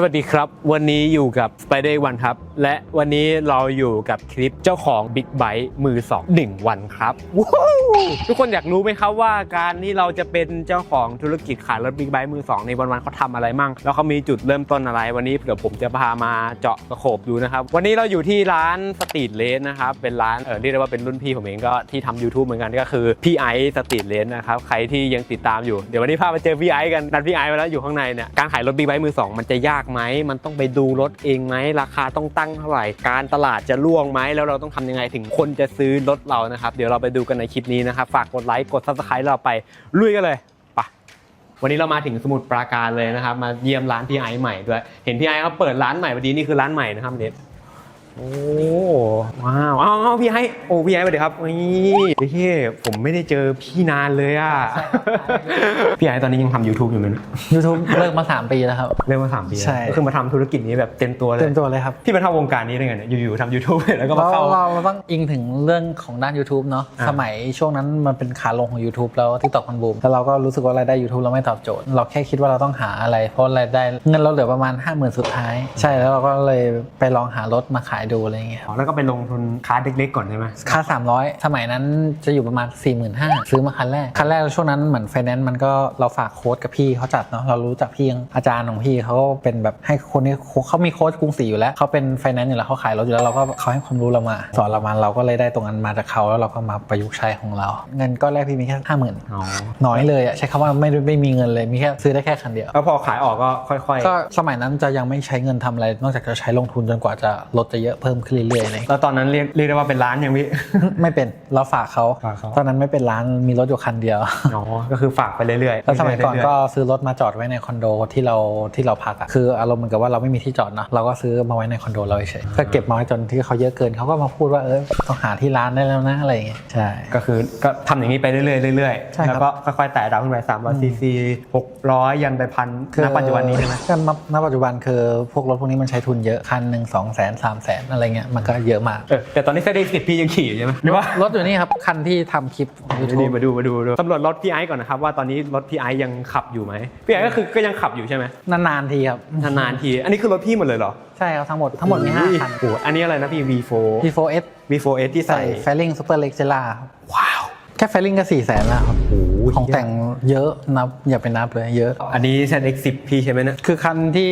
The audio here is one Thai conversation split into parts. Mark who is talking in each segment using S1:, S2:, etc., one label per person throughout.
S1: สวัสดีครับ วันนี้อยู่กับ Spider วันครับ และวันนี้เราอยู่กับคลิปเจ้าของ Big Bike มือ 2 1 วันครับว้าวทุกคนอยากรู้ไหมครับว่าการที่เราจะเป็นเจ้าของธุรกิจขายรถ Big Bike มือ 2ในวันวันๆเขาทำอะไรมั่ง แล้วเขามีจุดเริ่มต้นอะไร วันนี้เดี๋ยวผมจะพามาเจาะกระโขบดูนะครับ วันนี้เราอยู่ที่ร้านสตรีทเลนนะครับ เป็นร้านเออเรียกได้ว่าเป็นรุ่นพี่ผมเองก็ที่ทำ YouTube เหมือนกันก็คือพี่ไอซ์สตรีทเลนนะครับใครที่ยังติดตามอยู่เดี๋ยววันนี้พาไปเจอพี่ไอซ์กันนัดพี่ไอซ์ไปแล้วอยู่ข้างในเนี่ยการขายรถ Big Bike มือ 2 มันจะยากไหม มันต้องไปดูรถเองไหม ราคาต้องตั้งเท่าไหร่ การตลาดจะล่วงไหม แล้วเราต้องทำยังไงถึงคนจะซื้อรถเรานะครับ เดี๋ยวเราไปดูกันในคลิปนี้นะครับ ฝากกดไลค์ กด subscribe เราไป ลุยกันเลยไปวันนี้เรามาถึงสมุทรปราการเลยนะครับ มาเยี่ยมร้านพี่ไอซ์ใหม่ด้วย เห็นพี่ไอซ์เขาเปิดร้านใหม่พอดี นี่คือร้านใหม่นะครับเด็ด โอ้ว้าวเอาเอาพี่ไอซ์โอ้พี่ไอซ์สวัสดีครับนี่พี่ผมไม่ได้เจอพี่นานเลยอะพี่ไอซ์ตอนนี้ยังทำ YouTube อยู่ไหมเนี่ย
S2: YouTube เลิกมา 3 ปีแล้วครับ
S1: เริ่มมาสามปีแล้ว
S2: ใช่
S1: ก็คือมาทำธุรกิจนี้แบบเต็มตัวเลย
S2: เต็มตัวเลยครับ
S1: พี่มาเข้าวงการนี้ได้ไงเนี่ยอยู่ๆทำ YouTube แล้วก็มา
S2: เรา
S1: เข้า
S2: เราต้องอิงถึงเรื่องของด้าน YouTube เนาะ
S1: อ่า
S2: สมัยช่วงนั้นมันเป็นขาลงของ YouTube แล้ว TikTok มันบูมแล้วเราก็รู้สึกว่ารายได้ YouTube เราไม่ตอบโจทย์ เราแค่คิดว่าเราต้องหาอะไร เพราะรายได้เงินเราเหลือประมาณ 5 0,000 สุดท้าย ใช่แล้วเราก็เลยไปลองหารถมาขายดูอะไรอย่างเงี้ย
S1: อ๋อแล้วก็ไปลงทุนคาร์ดเล็กๆก่อนใช่ไหม
S2: ค่า 300 สมัยนั้นจะอยู่ประมาณ 45,000ซื้อมาคันแรก คันแรกช่วงนั้นเหมือนไฟแนนซ์มันก็เราฝากโค้ดกับพี่เขาจัดเนาะเรารู้จักพี่อาจารย์ของพี่เขาเป็นแบบให้คนนี้เขามีโค้ดกรุงศรีอยู่แล้วเขาเป็นไฟแนนซ์อยู่แล้วเขาขายรถอยู่แล้วเราก็เขาให้ความรู้เรามา สอนเรามาเราก็เลยได้ตรงนั้นมาจากเขาแล้วเราก็มาประยุกต์ใช้ของเรา เงินก้อนแรกพี่มีแค่ห้าหมื่น
S1: อ๋อ
S2: น้อยเลยอะใช้คำว่าไม่ไม่มีเงินเลยมีแค่ซื้อได้แค่คันเดียว
S1: แล้วพอขายออกก็ค่อย
S2: ก็สมัยนั้นจะยังไม่ใช้เงินทำอะไร นอกจากจะใช้ลงทุนจนกว่าจะลดจะเยอะเพิ่มขึ้นเรื่อยๆเลย
S1: ๆแล้วตอนนั้นเรียกเรียกได้ว่าเป็นร้านยังพี่
S2: ไม่เป็นเราฝากเขา
S1: ฝากเขา
S2: ตอนนั้นไม่เป็นร้านมีรถอยู่คันเดียว
S1: อ๋อ ก็คือฝากไปเรื่อยๆ
S2: แล้วสมัยก่อน
S1: เรื่ๆ
S2: ก็ซื้อรถมาจอดไว้ในคอนโดที่เราที่เราพักอะคืออารมณ์เหมือนกับว่าเราไม่มีที่จอดเนอะเราก็ซื้อมาไว้ในคอนโดเราเฉยๆก็เก็บมาไว้จนที่เขาเยอะเกินเขาก็มาพูดว่าเออต้องหาที่ร้านได้แล้วนะอะไรอย่างเงี้ยใช่
S1: ก็คือก็ทำอย่างนี้ไปเรื่อยๆเรื่อย
S2: ใช่
S1: ๆ
S2: ครับ
S1: แล้วก็ค่อยๆแตะดาวขึ้นไป300ซีซี600 ยันไปพันณปัจจุบันนี้ใช่ไหม
S2: ก็ณณปัจจุบันคือพวกรถพวกนี้มันใช้ทุนเยอะคันหนึ่งสองแสนสามแสนอะไรเงี้ยมันก็เยอะมาก
S1: เออแต่ตอนนี้เซตสิบพี่ยังขี่อยู่ใช่ไหมหรือว่า
S2: รถอยู่นี่ครับ คันที่ทำคลิป
S1: ดู
S2: YouTube
S1: มาดูมาดูมาดูตำรวจรถพี่ไอซ์ก่อนนะครับว่าตอนนี้รถพี่ไอซ์ยังขับอยู่ไหมพี่ไอซ์ก็คือก็ยังขับอยู่ใช่ไหม
S2: นานๆทีครับ
S1: นานๆทีอันนี้คือรถพี่หมดเลยเหรอ
S2: ใช่ครับ ทั้งหมดทั้งหมดมีห้าคัน
S1: โอ้โหอันนี้อะไรนะพี่ V4
S2: P4S
S1: V4S ที่
S2: ใส่
S1: ใส่
S2: แฟลิงซูเปอร์เล็กเจล่า
S1: ว้าว
S2: แค่แฟลิงก็สี่แสนแล้วครับ
S1: โอ้โห
S2: ของแต่งเยอะนับอย่าไปนับเลยเยอะ
S1: อันนี้ ZX10 พี่ใช่ไหมเนะ
S2: คือคันที่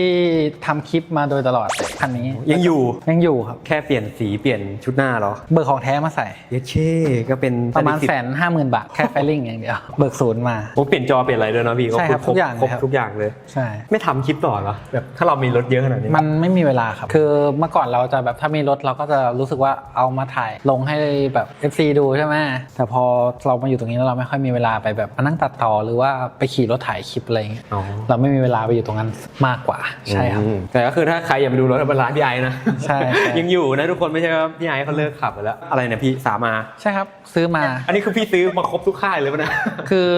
S2: ทำคลิปมาโดยตลอดเลยคันนี้
S1: ยังอยู่
S2: ยังอยู่ครับ
S1: แค่เปลี่ยนสีเปลี่ยนชุดหน้าเหรอ
S2: เบิกของแท้มาใส่
S1: เยเช่ก็เป็น
S2: ประมาณ
S1: ZX10
S2: แสนห้าหมื่นบาท แค่ไฟลิงอย่างเดียว เบิกศูนย์มา
S1: โอ้เปลี่ยนจอเปลี่ยนอะไรด้วยเนาะพี่
S2: ใช่ครับ
S1: คร
S2: ทุกอย่าง
S1: ครบ
S2: เลยครับ
S1: ทุกอย่างเลย
S2: ใช่
S1: ไม่ทำคลิปต่อเหรอแบบถ้าเรามีรถเยอะขนาดนี้
S2: มันไม่มีเวลาครับ คือเมื่อก่อนเราจะแบบถ้ามีรถเราก็จะรู้สึกว่าเอามาถ่ายลงให้แบบ FC ดูใช่ไหมแต่พอเรามาอยู่ตรงนี้แล้วเราไม่ค่อยมีเวลาไปแบบมานั่งตัดต่อหรือว่าไปขี่รถถ่ายคลิปอะไรอย่างเงี้ย
S1: อ๋อ
S2: เราไม่มีเวลาไปอยู่ตรงนั้นมากกว่า ใช่ครับ
S1: อืมแต่ก็คือถ้าใครอยากไปดูรถเป็นร้านพี่ไอซ์นะ
S2: ใช่ใช่
S1: ยังอยู่นะทุกคนไม่ใช่ว่าพี่ไอซ์เขาเลิกขับไปแล้ว อะไรเนี่ยพี่สามา
S2: ใช่ครับซื้อมา
S1: อันนี้คือพี่ซื้อมาครบทุกค่ายเลยปะเนะ
S2: คือ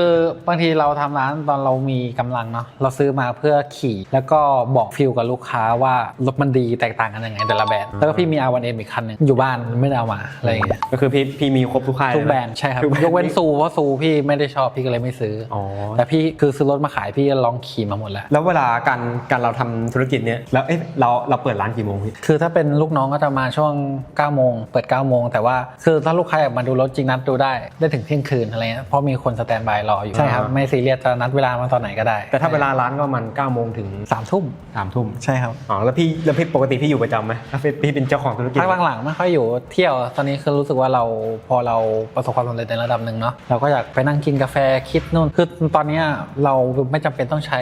S2: บางทีเราทำร้านตอนเรามีกำลังเนาะเราซื้อมาเพื่อขี่ แล้วก็บอกฟิลกับลูกค้าว่ารถมันดีแตกต่างกันยังไงแต่ละแบรนด์แล้วก็พี่มี R1M อีกคันหนึ่งอยู่บ้านไม่ได้เอามาอะไรอย่างเงี้ย
S1: ก็คือพี่พี่มีครบทุกค่าย
S2: ทุก
S1: เลยะ
S2: แบรนด์ใช่ครับ
S1: ทุแบร
S2: ยกเว้นซูเพราะซูพี่ไม่ได้ชอบพี่ก็เลยไม่ซื้ออ
S1: อ๋อ
S2: แต่พี่คือซื้อรถมาขายพี่ก็ลองขี่มาหมดแล้ว
S1: แล้วเวลาการการเราทำธุรกิจเนี่ยแล้วเอ๊ะเราเราเปิดร้านกี่โมงพี่
S2: คือถ้าเป็นลูกน้องก็จะมาช่วง9โมงเปิด9โมงแต่ว่าคือถ้าลูกค้าอยากมาดูรถจริงนัดดูได้ได้ถึงเที่ยงคืนอะไรเงี้ยเพราะมีคนสแตนบายรออยู่ใช่ครับไม่ซีเรียสจะนัดเวลามาตอนไหนก็ได้
S1: แต่ถ้าเวลาร้านก็มัน9ก้าโมงถึง
S2: สามทุ่ม
S1: สามทุ่ม
S2: ใช่ครับ
S1: อ๋อแล้วพี่แล้วพี่ปกติพี่อยู่ประจำไหมถ้าพี่พี่เป็นเจ้าของธุรกิจ
S2: พักหลังๆไม่ค่อยอยู่เที่ยวตอนนี้คือรู้สึกว่าเราพอเราประสบความสำเร็จในระดับหนึ่งเนาะเราก็อยากไปนั่งกินกาแฟคิดนู่นคือตอนเนี้ยเราไม่จำเป็นต้องใช้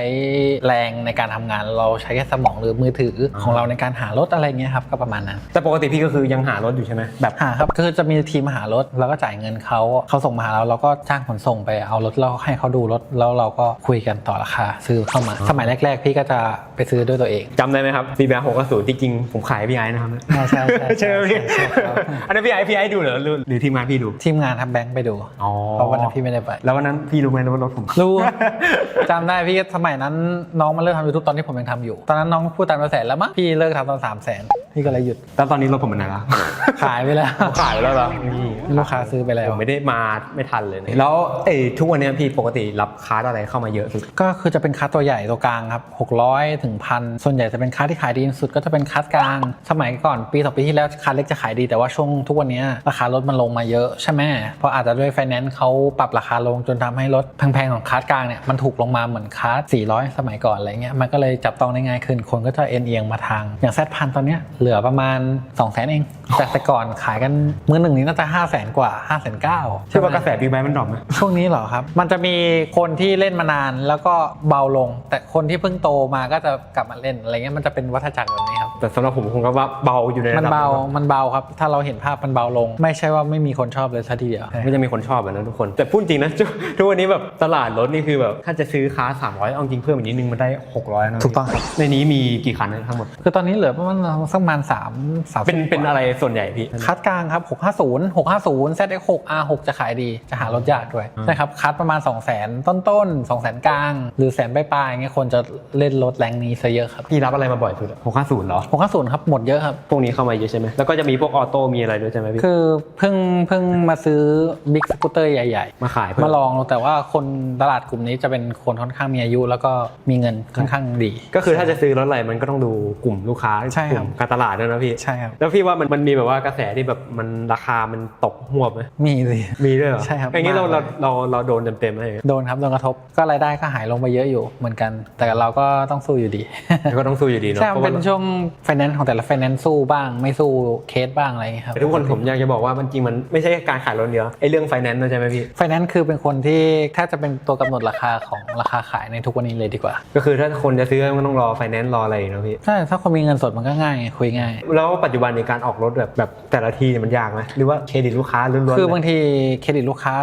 S2: แรงในการทำงาน เราใช้แค่สมองหรือมือถือของเราในการหารถอะไรเงี้ยครับก็ประมาณนั้น
S1: แต่ปกติพี่ก็คือยังหารถอยู่ใช่ไหมแบบ
S2: หาครับคือจะมีทีมหารถแล้วก็จ่ายเงินเขาเขาส่งมาหาเราเราก็จ้างขนส่งไปเอารถแล้วให้เขาดูรถแล้วเราก็คุยกันต่อราคาซื้อเข้ามา สมัยแรก ๆ พี่ก็จะไปซื้อด้วยตัวเอง
S1: จำได้ไหมครับ c b r 6 0ที่จริงผมขายให้พี่ไอ้นะครับ
S2: ใช่ใช่ใช่
S1: ใช่ไหมพี่
S2: ใช่ครับ
S1: อันนั้นพี่ไอ้พี่ไอ้ดูเหรอหรือหรือทีมงานพี่ดู
S2: ทีมงานทับแบงค์ไปดู
S1: อ๋อ
S2: เพราะวันนั้นพี่ไม่ได้ไป
S1: แล้ววันนั้นพี่รู้ไหมว่ารถผม
S2: รู้ จำได้พี่สมัยนั้นน้องมาเลิกทำยูทูบตอนที่ผมยังทำอยู่ ตอนนั้นน้องพูดตามกระแสแล้วมั้งพี่เลิกทำตอนสามแสน พี่ก็เลยหยุด
S1: แล้วตอนนี้รถผมเป็นไหนละ
S2: ขายไปแล้ว
S1: ขายไปแล้วเหรอนี่
S2: ลูกค้าซื้อไปแล้ว
S1: ผมไม่ได้มาไม่ทันเลยนะแล้วเอ้ยทุกวันเนี้ยพี่ปกติรับคาร์ดอะไรเข้ามาเยอะสุด
S2: ก็คือจะเป็นคัสตัวใหญ่ตัวกลางครับ 600 ถึงพันส่วนใหญ่จะเป็นคัสที่ขายดีที่สุดก็จะเป็นคัสกลาง สมัยก่อนปีสองปีที่แล้วคัสเล็กจะขายดีแต่ว่าช่วงทุกวันนี้ราคารถมันลงมาเยอะใช่ไหมเพราะอาจจะด้วยไฟแนนซ์เขาปรับราคาลงจนทำให้รถแพงๆของคัสกลางเนี่ยมันถูกลงมาเหมือนคัส400 สมัยก่อนอะไรเงี้ยมันก็เลยจับต้องได้ง่ายขึ้นคนก็จะเอ็นเอียงมาทางอย่างแซดพันตอนเนี้ยเหลือประมาณ2 0 0 0 0 0เองแต่แต่ก่อนขายกันมือหนึ่งนี้น่าจะ5 0 0 0 0 0กว่า5 9 0 0 0
S1: ใช่ว่ากระแสบิ๊กไบค์มันดรอปไหม
S2: ช่วงนี้เหรอครับ มันจะมีคนที่เล่นมานานแล้วก็เบาลง แต่คนที่เพิ่งโตมาก็จะกลับมาเล่นอะไรเงี้ยมันจะเป็นวัฏจักรแบบนี้ครับ
S1: แต่สำหรับผมคงก็ว่าเบาอยู่ใน
S2: มัน
S1: ระดับ
S2: เบา
S1: หง
S2: มันเบาครับ ถ้าเราเห็นภาพมันเบาลง ไม่ใช่ว่าไม่มีคนชอบเลยซะทีเดียว
S1: ไม่จะมีคนชอบแบบนั้นทุกคน แต่พูดจริงนะทุกวันนี้แบบตลาดรถนี่คือแบบถ้าจะซื้อคาร์สามร้อยเอาจริงเพิ่มอีกนิดนึงมันได้หกร้อยนะ
S2: ถูกต้องครับ
S1: ในนี้มีกี่คันทั้งหมด
S2: คือตอนนี้เหลือประมาณสักประมาณ3 3
S1: เป็นเป็นอะไรส่วนใหญ่พี่
S2: คัดกลางครับ 650 650 ZX6 R6 จะขายดี จะหารถยากด้วยใช่ครับ คัดประมาณ 2 0 0 0 0 0ต้นต้นๆ2 0 0 0 0 0 กลาง หรือแสนปลายๆเงี้ยคนจะเล่นรถแรงนี้ซะเยอะครับ
S1: พี่รับอะไรมาบ่อยสุดหกห้าศูนย์เหรอ
S2: 650ครับหมดเยอะครับ
S1: พวกนี้เข้ามาเยอะใช่ไหมแล้วก็จะมีพวกออโต้มีอะไรด้วยใช่ไหมพี่
S2: คือเพิ่งเพิ่งมาซื้อบิ๊กสกูตเตอร์ใหญ่
S1: มาขาย
S2: ๆ
S1: เพิ่
S2: มาลองแต่ว่าคนตลาดกลุ่มนี้จะเป็นคนค่อนข้างมีอายุ แล้วก็มีเงินค่อนข้างดี
S1: ก็คือถ้าจะซื้อรถอะไรมันก็ต้องดูกลุ่มลูกค้า
S2: ใช่
S1: ก
S2: ครับ
S1: ลุ่มการตลาดด้วยนะพี่
S2: ใช่ครับ
S1: แล้วพี่ว่ามันมันมีแบบว่ากระแสที่แบบมันราคามันตกหวบไหม
S2: มีสิ
S1: มีด้วยเหรอ
S2: ใช่ครับ
S1: อย่างนี้เรา
S2: มาก
S1: เรา
S2: เลย
S1: เราเราโดนเต็มๆไหม
S2: โดนครับโดนกระทบก็รายได้ก็หายลงไปเยอะอยู่เหมือนกัน แต่เราก็ต้องสู้อยู่ดี
S1: ก็ต้องสู้อยู่ดีเนาะ
S2: ใช่
S1: เพ
S2: มัน
S1: ราะ
S2: เป็
S1: ว่าน
S2: ช่วงไฟแนนซ์ของแต่ละไฟแนนซ์สู้บ้าง ไม่สู้เคสบ้างอะไรอย่างเงี้ยครับ
S1: แต่ทุกคนผมอยากจะบอกว่ามันจริงมันไม่ใช่แค่การขายรถเดียวไอ้เรื่องไฟแนนซ์นะใช่ไหมพี่
S2: ไฟแนนซ์คือเป็นคนที่แทบจะเป็นตัวกำหนดราคาของราคาขายในทุกวันนี้เลยดีกว่า
S1: ก็คือถ้าคนจะซื้อมันต้องรอไฟแนนซ์รออะไรเนาะพี่
S2: ใช่ถ้าคนมีเงินสดมันก็ง่ายคุยง่าย
S1: แล้วปัจจุบันในการออกรถแบบแบบแต่ละทีเนี่ยมันยากไหมหรือว่าเครดิตลูกค้าล้วนๆ
S2: คือบาง
S1: เลย
S2: ทีเครดิตลูกค้า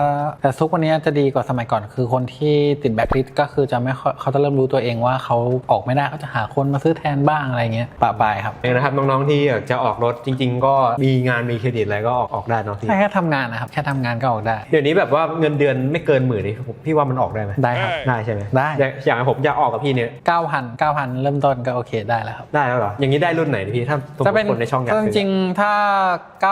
S2: แต่ซุกวันนี้จะดีกว่าสมัยก่อน คือคนที่ติดแบ็คลิสก็คือจะไม่ค่อยเขาจะเริ่มรู้ตัวเองว่าเขาออกไม่ได้เขาจะหาคนมาซื้อแทนบ้างอะไรเงี้ยปะปายครับ
S1: เองนะครับน้องๆที่อยากจะออกรถจริง ๆ ก็มีงานมีเครดิตอะไรก็ออกออกได้เนาะพี่
S2: แค่แค่ทำงานนะครับแค่ทำงานก็ออกได้
S1: เดี๋ยวนี้แบบว่าเงินเดือนไม่เกินหมื่นนี่ผมพี่ว่ามันออกได้ไหม
S2: ได้ครับ
S1: ได้ใช่ไหม
S2: ได้
S1: อย่างอย่างผมอยากออกกับพี่เนี่ย
S2: 9,000 9,000 เริ่มต้นก็โอเคได้แล้วครับ
S1: ได้แล้วเหรออย่างนี้ได้รุ่นไหนดิพี่ถ้าสมม
S2: จะเป็น
S1: ติคนในช่องอยาก
S2: จ
S1: ซื้อ
S2: ริงๆถ้า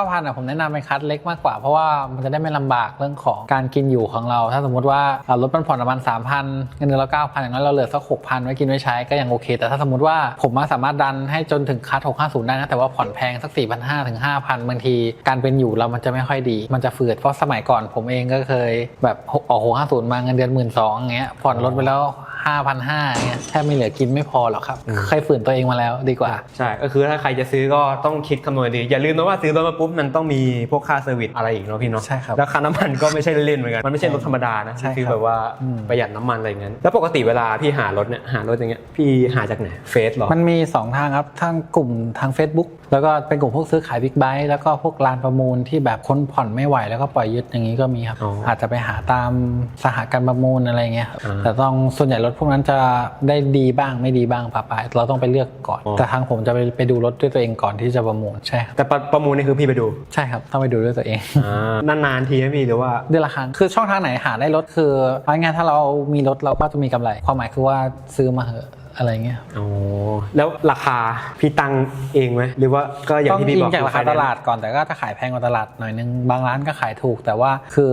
S2: 9,000อะผมแนะนำเป็นคัสเล็กมากกว่า เพราะว่ามันจะได้ไม่ลำบากเรื่องของการกินอยู่ของเรา ถ้าสมมติว่าอ่ารถมันผ่อนประมาณ3,000เงินเดือนเรา9,000อย่างน้อยเราเหลือสัก6,000ไว้กินไว้ใช้ก็ยังโอเค แต่ถ้าสมมติว่าผมมาสามารถดันให้จนถึงคัส650 ได้นะ แต่ว่าผ่อนแพงสัก 4,500ถึง5,000 บางที การเป็นอยู่เรามันจะไม่ค่อยดี มันจะฝืดเพราะสมัยก่อนผมเองก็เคยแบบออก650 มาเงินเดือน1 2ื่นอย่างเงี้ยผ่อนรถไปแล้ว 5,500เงี้ยแทบไม่เหลือกินไม่พอหรอกครับ เคยฝืนตัวเองมาแล้วดีกว่า
S1: ใช่ ก็คือถ้าใครจะซื้อก็ต้องคิดคำนวณดี อย่าลืมนะว่าซื้อรถมาปุ๊บมันต้องมีพวกค่าเซอร์วิสอะไรอีกเนาะพี่เนาะ
S2: ใช่ครับ
S1: แล้วค่าน้ำมันก็ไม่ใช่เล่นๆเหมือนกันมันไม่ใช่รถธรรมดานะ
S2: ใช่ครับ
S1: คือแบบว่า
S2: อืม
S1: ประหยัดน้ำมันอะไรเงี้ยแล้วปกติเวลาพี่หารถเนี่ยหารถอย่างเงี้ยพี่หาจากไหนเฟซหรอ
S2: มันมี 2 ทางครับทางกลุ่มทาง Facebook แล้วก็เป็นกลุ่มพวกซื้อขายบิ๊กไบค์แล้วก็พวกลานประมูลที่แบบคนผ่อนไม่ไหว แล้วก็ปล่อยยึดอย่างนี้ก็มีครับ
S1: อ๋ออ
S2: อาจจะไปหาตามสหการประมูลอะไรเงี้ยครับ
S1: อ่า
S2: แต่ต้องส่วนใหญ่รถพวกนั้นจะได้ดีบ้างไม่ดีบ้างปะปายเราต้องไปเลือกก่อน
S1: อ๋อ
S2: แต่ทางผมจะไปไปดูรถด้วยตัวเองก่อนที่จะประมูลใช่ครับ
S1: แต่ประประมูลนี่คือพี่ไปดู
S2: ใช่ครับต้องไปดูด้วยตัวเอง
S1: อ่านานๆทีไหมพี่หรือว่า
S2: เดือนละครั้งคือช่องทางไหนหาได้รถคือเอาง่ายๆถ้าเรามีรถเราก็จะมีกำไร ความหมายคือว่าซื้อมาเหอะ อะไรเงี้ย
S1: อ๋อแล้วราคาพี่ตั้งเองไหมหรือว่าก็อย่าง
S2: ต้อง
S1: ที่พี่
S2: อิ
S1: บ
S2: ง
S1: อก
S2: จากราคาตลาดก่อนแต่ก็จะขายแพงกว่าตลาดหน่อยนึงบางร้านก็ขายถูก แต่ว่าคือ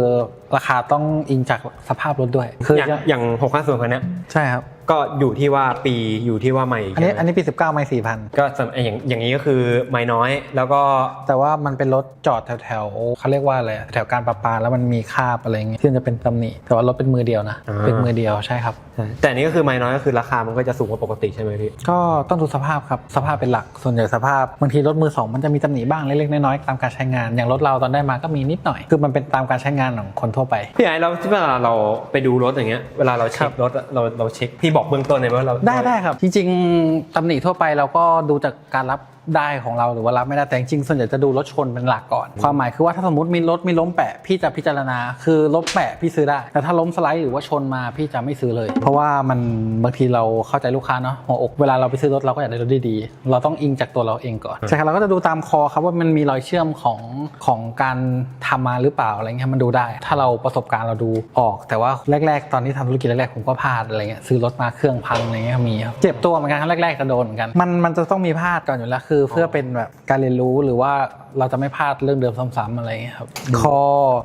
S2: ราคาต้องอิงจากสภาพรถด้วย คือ
S1: อย่างอย่างหกห้าส่วนคันเนี้ย
S2: ใช่ครับ
S1: ก็อยู่ที่ว่าปีอยู่ที่ว่าใหม่
S2: อันนี้
S1: ใช่ไหม
S2: อันนี้ปี 19 ไม่สี่พัน
S1: ก็สำอย่างอย่างนี้ก็คือไม่น้อยแล้วก็
S2: แต่ว่ามันเป็นรถจอดแถวแถวๆเขาเรียกว่าอะไรแถวการประปาแล้วมันมีคราบอะไรเงี้ยที่มันจะเป็นตำหนิแต่ว่ารถเป็นมือเดียวนะ
S1: อ่า
S2: เป็นมือเดียวใช่ครับ
S1: แต่อันนี้ก็คือไม่น้อยก็คือราคามันก็จะสูงกว่าปกติใช่ไหมพี่
S2: ก็ต้องดูสภาพครับสภาพเป็นหลักส่วนใหญ่สภาพบางทีรถมือสองมันจะมีตำหนิบ้างเล็กๆน้อยๆตามการใช้งาน อย่างรถเราตอนได้มาก็มีนิดหน่อย คือมันเป็นตามการใช้งานของคนทั่วไป
S1: พี่ไอ้เราที่เวลาเราไปดูรถอย่างเงี้ยเวลาเราเช็ครถอะเราเราเช็คพี่บอกเบื้องต้นเลยว่าเรา
S2: ได้ได้ครับ จริงๆตำหนิทั่วไปเราก็ดูจากการรับ ได้ของเราหรือว่ารับไม่ได้แต่จริงส่วนใหญ่จะดูรถชนเป็นหลักก่อน ความหมายคือว่าถ้าสมมติมีรถมีล้มแปะพี่จะพิจารณา คือล้มแปะพี่ซื้อได้ แต่ถ้าล้มสไลด์หรือว่าชนมาพี่จะไม่ซื้อเลย เพราะว่ามันบางทีเราเข้าใจลูกค้าเนาะหัวอกเวลาเราไปซื้อรถเราก็อยากได้รถดีๆเราต้องอิงจากตัวเราเองก่อนใช่ครับเราก็จะดูตามคอครับว่ามันมีรอยเชื่อมของของการทำมาหรือเปล่าอะไรเงี้ยมันดูได้ ถ้าเราประสบการณ์เราดูออก แต่ว่าแรก ๆ ตอนที่ทำธุรกิจแรกๆผมก็พลาดอะไรเงี้ยซื้อรถมาเครื่องพังอะไรเงี้ยมีครับเจ็บตัวเหมือนกันครั้งแรกๆจะโดนเหมือนกันมันมันจะต้องมีพลาดก่อนอยู่แล้วคืคือเพื่อเป็นแบบการเรียนรู้หรือว่าเราจะไม่พลาดเรื่องเดิมซ้ำๆอะไรอย่างเงี้ยครับคอ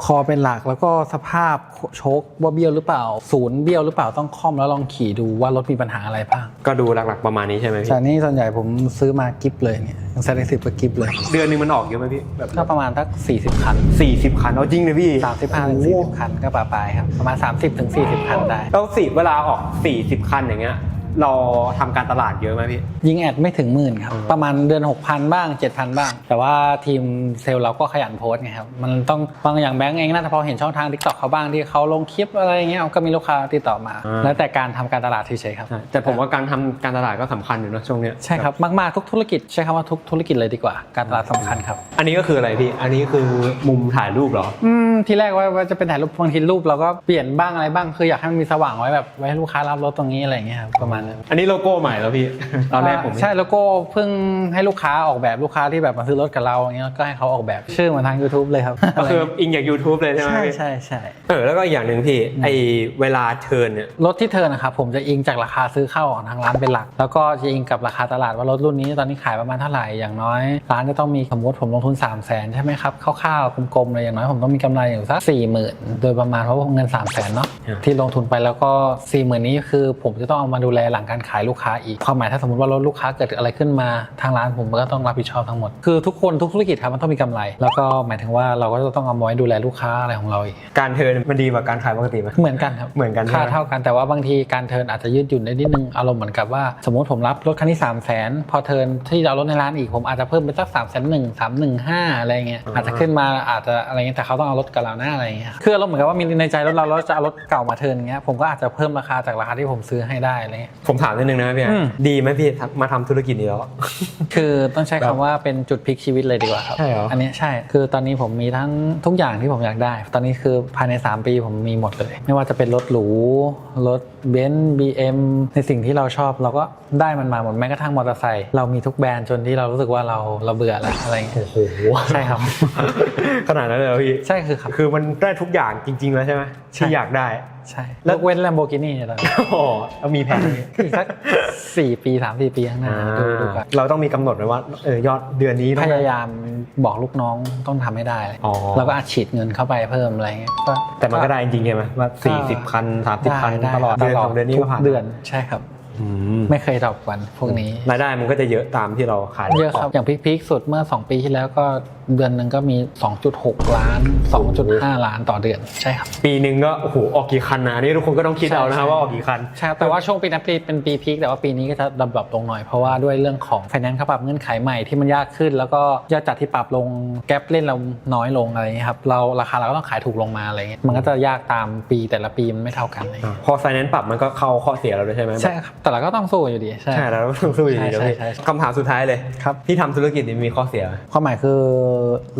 S2: คอเป็นหลักแล้วก็สภาพโชคว่าเบี้ยวหรือเปล่า ศูนย์เบี้ยวหรือเปล่าต้องค่อมแล้วลองขี่ดูว่ารถมีปัญหาอะไรบ้าง
S1: ก็ดูหลักๆประมาณนี้ใช่ไหมพี่
S2: แต่นี่ส่วนใหญ่ผมซื้อมากิฟเลยเนี่ยแซนสิบกับกิฟเลย
S1: เดือนหนึงมันออกเยอะไหมพี่แบบ
S2: ก็ประมาณสัก40 คัน
S1: สี่สิบคันเอาจริงเลยพี่
S2: 35ถึง40คันก็ปลายๆครับประมาณ 30ถึง40 คันได้
S1: แล้วสี่เวลาออกสี่สิบคันอย่างเงี้ย เราทำการตลาดเยอะไหมพี่
S2: ยิงแอดไม่ถึงหมื่นครับ ประมาณเดือน 6,000 บ้าง 7,000 บ้าง แต่ว่าทีมเซลล์เราก็ขยันโพสต์ไงครับ มันต้องบางอย่างแบงก์เองน่าจะพอเห็นช่องทางทิกตอกเขาบ้างที่เขาลงคลิปอะไรอย่างเงี้ยก็มีลูกค้าติดต่อมา
S1: อ่า
S2: แล้วแต่การทำการตลาดเฉยๆครับ
S1: ใช่แต่ผมว่าการทำการตลาดก็สำคัญอยู่นะช่วงเนี้ย
S2: ใช่ครับ มากๆทุกธุรกิจใช้คำว่าทุกธุรกิจเลยดีกว่า การตลาดสำคัญครับ
S1: อันนี้ก็คืออะไรพี่ อันนี้คือมุมถ่ายรูปเหรอ
S2: อืมทีแรกว่าว่าจะเป็นถ่ายรูปบางทีรูปเราก็เปลี่ยนบ้างอะไรบ้างคืออยากให้มันมีสว่างไว้แบบไว้ให้ลูกค้ารับรถตรงนี้อะไรอย่างเงี้ยครับประมาณนั้น
S1: อันนี้โลโก้ใหม่แล้วพี่ ตอนแรกผม
S2: ใช่แล้วก็เพิ่งให้ลูกค้าออกแบบลูกค้าที่แบบมาซื้อรถกับเราอย่างเงี้ยก็ให้เขาออกแบบชื่อมาทาง YouTube เลยครับ
S1: ก็คืออิงจาก YouTube เลยใช่ไหม
S2: ใช่
S1: พี่
S2: ใช่ใช่
S1: เออแล้วก็อีกอย่างหนึ่งพี่ไอเวลาเทิร์นเนี่ย
S2: รถที่เธอนะครับผมจะอิงจากราคาซื้อเข้าของทางร้านเป็นหลัก แล้วก็จะอิงกับราคาตลาดว่ารถรุ่นนี้ตอนนี้ขายประมาณเท่าไหร่อย่างน้อยร้านจะต้องมีสมมติผมลงทุน 3 0 0แสนใช่ไหมครับคร่าวๆกลมๆเลยอย่างน้อยผมต้องมีกำไรอยู่สัก4 0,000 โดยประมาณเพราะว่าเงิน 3 0 0แสนเนาะ
S1: อ่า
S2: ที่ลงทุนไปแล้วก็ 4 0,000 นี้คือผมจะต้องเอามาดูแลหลังการขายลูกค้าอีกความหมายถ้าสมมติว่ารถลูกค้าเกิดอะไรขึ้นมาทางร้านผมก็ต้องรับผิดชอบทั้งหมด คือทุกคนทุกธุรกิจครับมันต้องมีกำไร แล้วก็หมายถึงว่าเราก็จะต้องเอามาไว้ดูแลลูกค้าอะไรของเราอีก
S1: การเทิร์นมันดีกว่าการขายปกติไหม
S2: เหมือนกันครับ
S1: เหมือนกันใช่ไหม
S2: ค่าเท่ากันแต่ว่าบางทีการเทิร์นอาจจะยืดหยุ่นได้นิดนึงอารมณ์เหมือนกับว่า สมมติผมรับรถคันที่3 0 0 0 0นพอเทิร์นที่จะเอารถในร้านอีกผมอาจจะเพิ่มเป็นสัก3ามแสนหนึ่งสามหนึ่งห้าอะไรเงี้ยอาจจะขึ้นมาอาจจะอะไรเงี้ยแต่เขาต้องเอารถกับเราหน้าอะไรเงี้ยคืออารมณ์เหมือนกับว่ามีในใจรถเราแล้วจะเอารถเก่ามาเทิร์นเงี้ยผมก็อาจจะเพิ่มราคาจากราคาที่ผมซื้อให้ได้อะไรเงี้ย
S1: ผมถามนิดนึงนะพี่
S2: อืม
S1: ดีไหมพี่มาทำธุรกิจนี้แล้ว
S2: คือต้องใช้คำว่าเป็นจุดพลิกชีวิตเลยดีกว่าครับ
S1: ใช่เหรอ
S2: อันนี้ใช่ คือตอนนี้ผมมีทั้งทุกอย่างที่ผมอยากได้ ตอนนี้คือภายใน 3 ปีผมมีหมดเลย ไม่ว่าจะเป็นรถหรูรถ เบนซ์บีเอ็มในสิ่งที่เราชอบเราก็ได้มันมาหมดแม้กระทั่งมอเตอร์ไซค์เรามีทุกแบรนด์จนที่เรารู้สึกว่าเราเราเบื่อแล้วอะไรอย่างเงี้ย
S1: โอ้โห
S2: ใช่ครับ
S1: ขนาดนั้นเลยเหรอพี่
S2: ใช่คือครับ
S1: คือมันได้ทุกอย่างจริง ๆ แล้วใช่ไหม
S2: ใช่
S1: ที่อยากได้
S2: ใช่ยกเว้นแลมโบกินี่ตอนนี้
S1: โอ้โหแล้วมีแผนไหม
S2: อีกสักสี่ปีสามสี่ปีข้างหน้าดูดูกัน
S1: เราต้องมีกำหนดไว้ว่าเออยอดเดือนนี้ต้
S2: พ
S1: อง
S2: ยายามบอกลูกน้องต้องทำให้ได้
S1: อ๋อ
S2: แล้วก็อาจฉีดเงินเข้าไปเพิ่มอะไรเงี้ยก็
S1: แต่มันก็ได้จริงๆใช่ไหมว่า 40 คัน 30 คัน
S2: ได้
S1: ตลอด
S2: ได้
S1: เดือนสองเดือนนี้
S2: ทุ
S1: ก็ผ่าน
S2: เดือนใช่ครับ
S1: อืม
S2: ไม่เคยดรอปวันพวกนี้
S1: รายได้มันก็จะเยอะตามที่เราขาย
S2: เยอะครับอย่างพีคๆสุดเมื่อ 2 ปีที่แล้วก็เดือนหนึ่งก็มี 2.6 ล้าน 2.5 ล้านต่อเดือนใช่ครับ
S1: ปีหนึ่งก็โอ้โหออกกี่คันนะอันนี่ทุกคนก็ต้องคิดเอานะครับ
S2: ใช่
S1: ว่าออกกี่คัน
S2: ใช่ครับแต่ว่าช่วงปีนั้นปีเป็นปีพีคแต่ว่าปีนี้ก็จะดรอปลงหน่อยเพราะว่าด้วยเรื่องของไฟแนนซ์เขาปรับเงื่อนไขใหม่ที่มันยากขึ้น แล้วก็ยอดจัดที่ปรับลงแก๊ปเล่นเราน้อยลงอะไรเงี้ยครับเราราคาเราก็ต้องขายถูกลงมาอะไรเงี้ยมันก็จะยากตามปีแต่ละปีมันไม่เท่ากันอะไรเลย
S1: พอไฟแนนซ์ปรับมันก็เข้าข้อเสียเราด้วยใช่ไหม
S2: ใช่ครับแต่เราก็ต้องสู้อยู่ดีใช่
S1: ใช่แล้วก็ต้องสู้อยู่ดีนะ
S2: ใช่
S1: พี่
S2: ใช่ใช่
S1: คำถามสุดท้ายเลย
S2: ครับ
S1: ที่ทำธุรกิจนี้มีข้อเสียไหม
S2: ความหมายคือ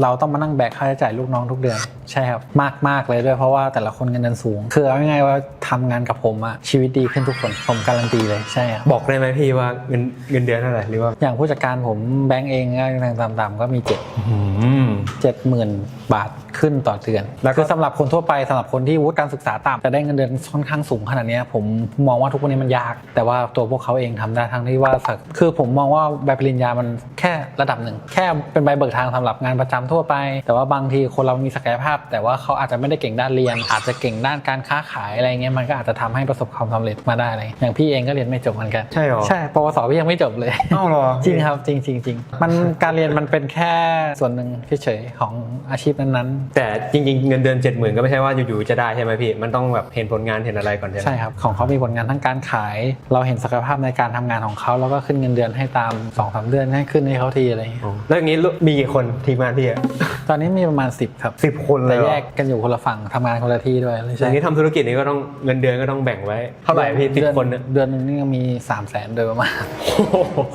S2: เราต้องมานั่งแบกค่าใช้จ่ายลูกน้องทุกเดือน ใช่ครับ มากมากเลยด้วยเพราะว่าแต่ละคนเงินเดือนสูง คือเอาง่ายๆว่าทำงานกับผมอะชีวิตดีขึ้นทุกคนผมการันตีเลยใช่ครับ
S1: บอกได้ไหมพี่ว่าเงินเงินเดือนเท่าไหร่หรือว่า
S2: อย่างผู้จัดการผมแบงก์เองก็ต่ำๆก็มีเจ็ด
S1: อืม
S2: เจ็ดหมื่น บาทขึ้นต่อเดือน
S1: แล้วก็
S2: คือสำหรับคนทั่วไปสำหรับคนที่วุฒิการศึกษาต่ำแต่ได้เงินเดือนค่อนข้างสูงขนาดเนี้ยผมมองว่าทุกวันนี้มันยาก แต่ว่าตัวพวกเขาเองทำได้ทั้งที่ว่าสักคือผมมองว่าใบปริญญามันแค่ระดับหนึ่ง แค่เป็นใบเบิกทางสำหรับงานประจำทั่วไป แต่ว่าบางทีคนเรามีศักยภาพ แต่ว่าเขาอาจจะไม่ได้เก่งด้านเรียน อาจจะเก่งด้านการค้าขายอะไรเงี้ยมันก็อาจจะทำให้ประสบความสำเร็จมาได้อะไรอย่างพี่เองก็เรียนไม่จบเหมือนกัน
S1: ใช่หรอ
S2: ใช่ปวสพี่ยังไม่จบเลย
S1: เอ้าเหรอ
S2: จริงครับจริงจริงจริงมันการเรียนมันเป็นแค่ส่วนหนึ่งเฉยๆของอาชีพนั้น
S1: แต่จริงๆ เงินเดือนเจ็ดหมื่นก็ไม่ใช่ว่าอยู่ๆ จะได้ใช่ไหมพี่ มันต้องแบบเห็นผลงานเห็นอะไรก่อนใช่
S2: ๆ
S1: ไหม
S2: ใช่ครับ ของเขามีผลงานทั้งการขาย เราเห็นศักยภาพในการทำงานของเขาแล้วก็ขึ้นเงินเดือนให้ตาม2อสเดือนให้ขึ้นให้เขาทีอะไรอย่างเงี้ย
S1: อ๋อแล้วอย่างนี้มีกี่คนทีมงานพี่อะ
S2: ตอนนี้มีประมาณ 10 ครับ
S1: สิบคนเล
S2: แต่
S1: ยเหรอ
S2: แยกกันอยู่คนละฝั่งทำงานคนละที่ด้วยเลย
S1: อ
S2: ใช่
S1: ย่างนี้ทำธุรกิจนี้ก็ต้องเงินเดือนก็ต้องแบ่งไว้เท่าไหร่พี่สิบ
S2: เดือ
S1: คนเนี่ย
S2: เดือนหนึงนี่ก็มี3 0 0แสนโดยประมาณ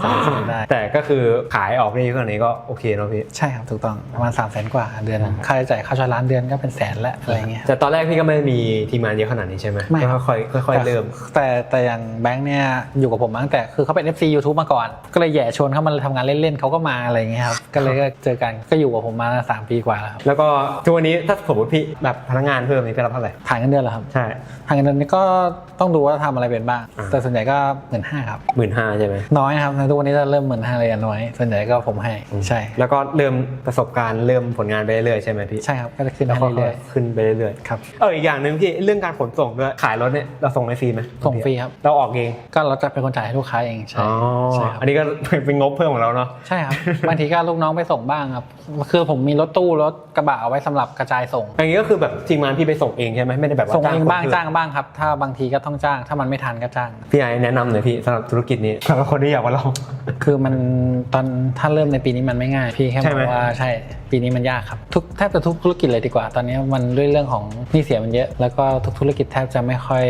S2: สามสิบได้
S1: แต่ก็คือขายออกนี่เท่านี้ก็โอเคเนาะพี่
S2: ใช่ครับถูกต้องประมาณ3 0 0แสนกว่าเดือนหนึ่งค่าใช้จ่ายายค่าเช่าร้านเดือนก็เป็นแสนแล้วอะไรเงี้ย
S1: แต่ตอนแรกพี่ก็ไม่ได้มีทีมงานเยอะขนาดนี้ใช่ไหม
S2: ไม่
S1: ก็ค่อยๆค่อยๆเริ่ม
S2: แต่แต่อย่างแบงค์เนี่ยอยู่กับผมมาตั้งแต่คือเขาเป็น FC YouTube มาก่อน ก็เลยแหย่ชวนเขามาทำงานเล่นๆเขาก็มาอะไรเงี้ยครับก็เลยก็เจอกันก็อยู่กับผมมาสามปีกว่าแล้วครับ
S1: แล้วก็ทุกวันนี้ถ้าสมมติพี่แบบพนักงานเพิ่มนี่พี่รับเท่าไหร่
S2: ถ่ายเงินเดือนเหรอครับ
S1: ใช่
S2: ถ่ายเงินเดือนนี่ก็ต้องดูว่าทำอะไรเป็นบ้าง
S1: อ่า
S2: แต่ส่วนใหญ่ก็หมื่นห้าครับ
S1: หมื่นห้าใช่ไหม
S2: น้อยครับในทุกวันนี้จะเริ่มหมื่นห้าเลยอะน้อยส่วนใหญ่ก็ผมให้ใช่
S1: แล้วก็เริ่มประสบการณ์เริ่มผลงานไปเรื่อยๆใช่ไหมพี่
S2: ใช่ครับก็จะขึ้น
S1: แล้ว
S2: ให้
S1: ก็
S2: เรื่อย
S1: ขึ้นไปเรื่อย
S2: ๆครับ
S1: ๆเอออีกอย่างหนึ่งพี่เรื่องการขนส่งด้วยขายรถเนี่ยเราส่งในฟรีไหม
S2: ส่งฟรีครับ
S1: เราออกเอง
S2: ก็เราจะเป็นคนจ่ายให้ลูกค้าเองใช่
S1: อ๋อ
S2: ใช่ครับ
S1: อันนี้ก็เป็นงบเพิ่มของเราเนาะ
S2: ใช่ครับบางทีก็ลูกน้องไปส่งบ้างครับคือผมมีรถตู้รถกระบะเอาไว้สำหรับกระจายส่ง
S1: อย่างนี้ก็คือแบบทีมงานพี่ไปส่งเองใช่ไหมไม่ได้แบบว่า
S2: ส่งเองบ้าง
S1: คน
S2: จ้างบ้างครับ ถ้าบางทีก็ต้องจ้าง ถ้ามันไม่ทันก็จ้าง
S1: พี่ไอ้แนะนำหน่อยพี่สำหรับธุรกิจนี้สำหรับคนที่อยากมาลอง
S2: คือมันตอนถ้าเริ่มในปีนี้มันไม่ง่าย พี่แค่
S1: ใช่
S2: บ
S1: ไหม
S2: อกว่าใช่ ปีนี้มันยากครับ ทุกแทบจะทุกธุรกิจเลยดีกว่า ตอนนี้มันด้วยเรื่องของหนี้เสียมันเยอะ แล้วก็ทุกธุรกิจแทบจะไม่ค่อย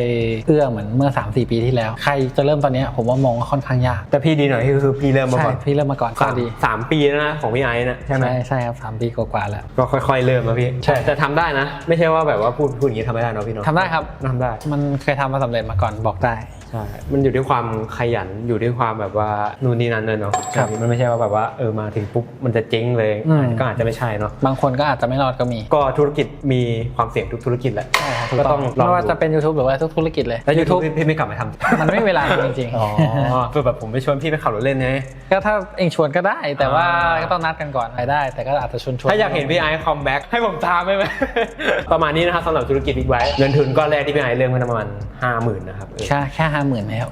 S2: เอื้อเหมือนเมื่อ 3-4 ปีที่แล้ว ใครจะเริ่มตอนนี้ผมว่ามองว่าค่อนข้างยาก
S1: แต่พี่ดีหน่อยที่คือพี่เริ่มมา
S2: ใช่
S1: ก่อน
S2: พี่เริ่มมาก่อนก็
S1: สาม
S2: ดี
S1: สามปีแล้วนะของพี่ไอ้นะใช่ไหม
S2: ใช่ใช่ครับสามปีกว่าๆแล้ว
S1: ก็ค่อยๆ เริ่มมาพี่
S2: ใช่
S1: แต่แต่ทำได้นะ ไม่ใช่ว่าแบบว่าพูดพูดอย่างนี้ทำไม่ได้เนาะพี่เนาะ
S2: ทำได้ครับ
S1: ทำได้
S2: มันเคยทำมาสำเร็จมาก่อนบอกได้
S1: ใช่มันอยู่ที่ความขยันอยู่ที่ความแบบว่านู่นนี่นั่นเลยเนาะ
S2: ครับ
S1: มันไม่ใช่ว่าแบบว่าเออมาถึงปุ๊บมันจะเจ๊งเลย
S2: อืม
S1: ก็อาจจะไม่ใช่เนาะ
S2: บางคนก็อาจจะไม่รอดก็มี
S1: ก็ธุรกิจมีความเสี่ยงทุกธุรกิจแหละ
S2: ใช่ครับ
S1: ก็ต้องลอง
S2: ไม่ว่า
S1: ดู
S2: จะเป็น YouTube หรือว่าทุกธุรกิจเลย
S1: แล้วยูทูบพี่ไม่กลับมาทำ
S2: มันไม่มีเวลาทำจริง
S1: อ๋อคือแบบผมไปชวนพี่ไปขับรถเล่นไง
S2: ๆก็ถ้าเองชวนก็ได้แต่ว่า
S1: อ่า
S2: ก็ต้องนัดกันก่อนไปได้ แต่ก็อาจจะชวนชวน
S1: ถ้าอยากเห็นพี่ไอซ์คอมแบ็กให้ผมตามได้ไหมประมาณนี้นะครับสำหรับธุรกิจบิ๊กไบค์เงินทุนก้อนแรกที่พี่ไอซ์เริ่มกันประมาณห้าหมื่นนะครับเออ
S2: แค่แค่ห้าหมื่นแล้ว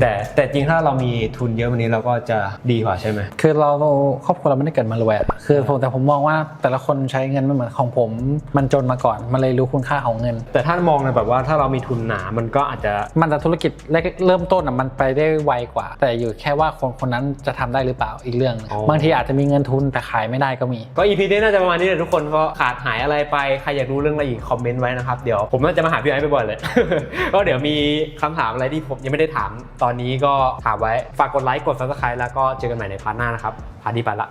S1: แต่แต่จริงถ้าเรามีทุนเยอะวันนี้เราก็จะดีกว่าใช่ไหม
S2: คือเราครอบครัวเราไม่ได้เกิดมารวยอะคือผมแต่ผมมองว่าแต่ละคนใช้เงินไม่เหมือนของผม มันจนมาก่อนมันเลยรู้คุณค่าของเงิน
S1: แต่ถ้ามองในแบบว่าถ้าเรามีทุนหนามันก็อาจจะ
S2: มันจะธุรกิจแรกเริ่มต้นอะมันไปได้ไวกว่า แต่อยู่แค่ว่าคนคนนั้นจะทำได้หรือเปล่าอีกเรื่องหนึ่ง
S1: อ๋อ
S2: บางทีอาจจะมีเงินทุนแต่ขายไม่ได้ก็มี
S1: ก็อีพีนี้น่าจะประมาณนี้เลยทุกคนเพราะขาดหายอะไรไปใครอยากรู้เรื่องอะไรอีกคอมเมนต์ไว้นะครับเดี๋ยวผมน่าจะมาหาพี่ไอซ์บ่อยๆเลยก็เดี๋ยวมีคำถามอะไรที่ผมยังไม่ได้ถามตอนนี้ก็ถามไว้ ฝากกดไลค์ กด subscribe แล้วก็เจอกันใหม่ในพาร์ทหน้านะครับ พาร์ทนี้ไปละ